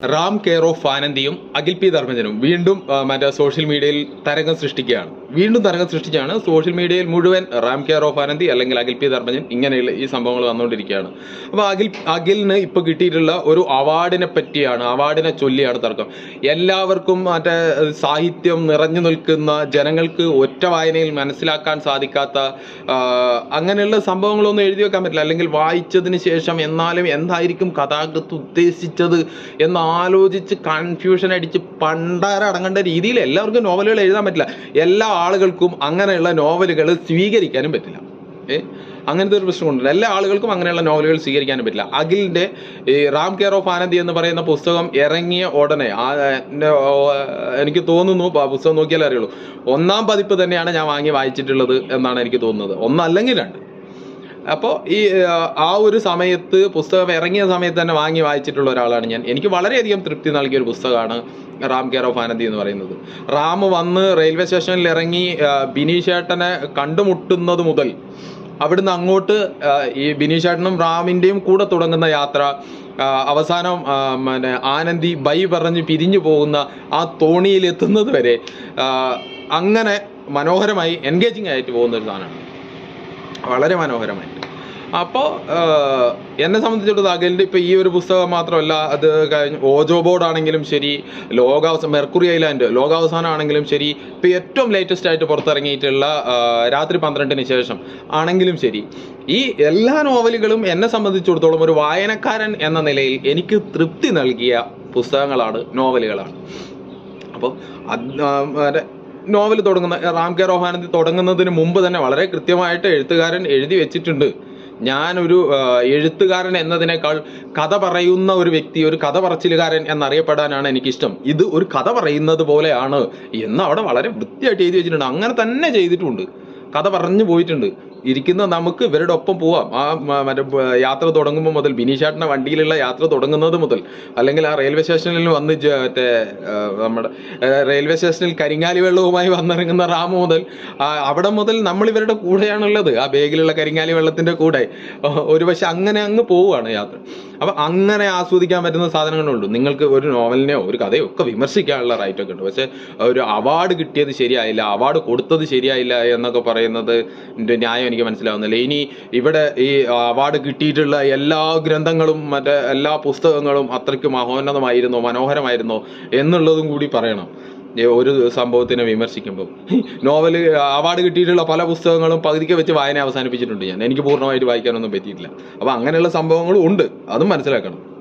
Ram care of ആനന്ദിയും Akhil P ധർമ്മജനും വീണ്ടും മറ്റേ സോഷ്യൽ മീഡിയയിൽ തരംഗം സൃഷ്ടിക്കുകയാണ്. വീണ്ടും തരംഗം സൃഷ്ടിച്ചാണ്. സോഷ്യൽ മീഡിയയിൽ മുഴുവൻ റാം കെയർ ഓഫ് ആനന്ദി അല്ലെങ്കിൽ അഖിൽ പി ധർമ്മജൻ ഇങ്ങനെയുള്ള ഈ സംഭവങ്ങൾ വന്നുകൊണ്ടിരിക്കുകയാണ്. അപ്പോൾ അഖിൽ അഖിലിന് ഇപ്പോൾ കിട്ടിയിട്ടുള്ള ഒരു അവാർഡിനെ പറ്റിയാണ് അവാർഡിനെ ചൊല്ലിയാണ് തർക്കം. എല്ലാവർക്കും മറ്റേ സാഹിത്യം നിറഞ്ഞു നിൽക്കുന്ന ജനങ്ങൾക്ക് ഒറ്റ വായനയിൽ മനസ്സിലാക്കാൻ സാധിക്കാത്ത അങ്ങനെയുള്ള സംഭവങ്ങളൊന്നും എഴുതി വെക്കാൻ പറ്റില്ല. അല്ലെങ്കിൽ വായിച്ചതിന് ശേഷം എന്നാലും എന്തായിരിക്കും കഥാകൃത്ത് ഉദ്ദേശിച്ചത് എന്ന് ആലോചിച്ച് കൺഫ്യൂഷൻ അടിച്ച് പണ്ടാരടങ്ങേണ്ട രീതിയിൽ എല്ലാവർക്കും നോവലുകൾ എഴുതാൻ പറ്റില്ല. എല്ലാ ആളുകൾക്കും അങ്ങനെയുള്ള നോവലുകൾ സ്വീകരിക്കാനും പറ്റില്ല. ഏ? അങ്ങനത്തെ ഒരു പ്രശ്നമുണ്ട് എല്ലാ ആളുകൾക്കും അങ്ങനെയുള്ള നോവലുകൾ സ്വീകരിക്കാനും പറ്റില്ല. അഖിലിന്റെ ഈ റാം കെയർ ഓഫ് ആനന്ദി എന്ന് പറയുന്ന പുസ്തകം ഇറങ്ങിയ ഉടനെ എനിക്ക് തോന്നുന്നു പുസ്തകം നോക്കിയാലേ അറിയുള്ളൂ. ഒന്നാം പതിപ്പ് തന്നെയാണ് ഞാൻ വാങ്ങി വായിച്ചിട്ടുള്ളത് എന്നാണ് എനിക്ക് തോന്നുന്നത്. ഒന്നല്ലെങ്കിൽ രണ്ട്. അപ്പോൾ ഈ ആ, ഒരു സമയത്ത് പുസ്തകം ഇറങ്ങിയ സമയത്ത് തന്നെ വാങ്ങി വായിച്ചിട്ടുള്ള ഒരാളാണ് ഞാൻ. എനിക്ക് വളരെയധികം തൃപ്തി നൽകിയ ഒരു പുസ്തകമാണ് റാം കെയർ ഓഫ് ആനന്ദി എന്ന് പറയുന്നത്. റാം വന്ന് റെയിൽവേ സ്റ്റേഷനിൽ ഇറങ്ങി ബിനീഷേട്ടനെ കണ്ടുമുട്ടുന്നത് മുതൽ അവിടുന്ന് അങ്ങോട്ട് ഈ ബിനീഷേട്ടനും റാമിന്റെയും കൂടെ തുടങ്ങുന്ന യാത്ര അവസാനം പിന്നെ ആനന്ദി ബൈ പറഞ്ഞ് പിരിഞ്ഞു പോകുന്ന ആ തോണിയിൽ എത്തുന്നത് വരെ അങ്ങനെ മനോഹരമായി എൻഗേജിങ് ആയിട്ട് പോകുന്ന ഒരു സാധനമാണ്. വളരെ മനോഹരമായിട്ട്. അപ്പോൾ എന്നെ സംബന്ധിച്ചിടത്തോളം അഖിലിന്റെ ഇപ്പോൾ ഈ ഒരു പുസ്തകം മാത്രമല്ല അത് കഴിഞ്ഞ് ഓജോ ബോർഡ് ആണെങ്കിലും ശരി ലോകാവസാനം മെർക്കുറി ഐലാൻഡ് ലോകാവസാനം ആണെങ്കിലും ശരി ഇപ്പോൾ ഏറ്റവും ലേറ്റസ്റ്റ് ആയിട്ട് പുറത്തിറങ്ങിയിട്ടുള്ള രാത്രി പന്ത്രണ്ടിന് ശേഷം ആണെങ്കിലും ശരി ഈ എല്ലാ നോവലുകളും എന്നെ സംബന്ധിച്ചിടത്തോളം ഒരു വായനക്കാരൻ എന്ന നിലയിൽ എനിക്ക് തൃപ്തി നൽകിയ പുസ്തകങ്ങളാണ് നോവലുകളാണ്. അപ്പോൾ നോവൽ തുടങ്ങുന്ന റാം കെ റോഹാനന്ദി തുടങ്ങുന്നതിന് മുമ്പ് തന്നെ വളരെ കൃത്യമായിട്ട് എഴുത്തുകാരൻ എഴുതി വെച്ചിട്ടുണ്ട്. ഞാനൊരു എഴുത്തുകാരൻ എന്നതിനേക്കാൾ കഥ പറയുന്ന ഒരു വ്യക്തി ഒരു കഥ പറച്ചിലുകാരൻ എന്നറിയപ്പെടാനാണ് എനിക്കിഷ്ടം. ഇത് ഒരു കഥ പറയുന്നത് പോലെയാണ് എന്ന് അവിടെ വളരെ വൃത്തിയായിട്ട് എഴുതി വെച്ചിട്ടുണ്ട്. അങ്ങനെ തന്നെ ചെയ്തിട്ടുണ്ട്. കഥ പറഞ്ഞു പോയിട്ടുണ്ട്. ഇരിക്കുന്ന നമുക്ക് ഇവരുടെ ഒപ്പം പോവാം. ആ മറ്റേ യാത്ര തുടങ്ങുമ്പോൾ മുതൽ ബിനീഷാട്ടിന്റെ വണ്ടിയിലുള്ള യാത്ര തുടങ്ങുന്നത് മുതൽ അല്ലെങ്കിൽ ആ റെയിൽവേ സ്റ്റേഷനിൽ വന്ന് മറ്റേ നമ്മുടെ റെയിൽവേ സ്റ്റേഷനിൽ കരിങ്ങാലി വെള്ളവുമായി വന്നിറങ്ങുന്ന റാം മുതൽ അവിടെ മുതൽ നമ്മൾ ഇവരുടെ കൂടെയാണുള്ളത്. ആ ബാഗിലുള്ള കരിങ്ങാലി വെള്ളത്തിന്റെ കൂടെ. ഒരുപക്ഷെ അങ്ങനെ അങ്ങ് പോവുകയാണ് യാത്ര. അപ്പൊ അങ്ങനെ ആസ്വദിക്കാൻ പറ്റുന്ന സാധനങ്ങളുണ്ട്. നിങ്ങൾക്ക് ഒരു നോവലിനെയോ ഒരു കഥയോ ഒക്കെ വിമർശിക്കാനുള്ള റൈറ്റ് ഒക്കെ ഉണ്ട്. പക്ഷേ ഒരു അവാർഡ് കിട്ടിയത് ശരിയായില്ല അവാർഡ് കൊടുത്തത് ശരിയായില്ല എന്നൊക്കെ പറയുന്നത് ന്യായം എനിക്ക് മനസ്സിലാവുന്നില്ല. ഇനി ഇവിടെ ഈ അവാർഡ് കിട്ടിയിട്ടുള്ള എല്ലാ ഗ്രന്ഥങ്ങളും മറ്റേ എല്ലാ പുസ്തകങ്ങളും അത്രയ്ക്ക് മഹോന്നതമായിരുന്നോ മനോഹരമായിരുന്നോ എന്നുള്ളതും കൂടി പറയണം. ഒരു സംഭവത്തിനെ വിമർശിക്കുമ്പോൾ നോവൽ അവാർഡ് കിട്ടിയിട്ടുള്ള പല പുസ്തകങ്ങളും പകുതിക്ക് വെച്ച് വായന അവസാനിപ്പിച്ചിട്ടുണ്ട് ഞാൻ. എനിക്ക് പൂർണമായിട്ട് വായിക്കാനൊന്നും പറ്റിയിട്ടില്ല. അപ്പോൾ അങ്ങനെയുള്ള സംഭവങ്ങളും ഉണ്ട്. അതും മനസ്സിലാക്കണം.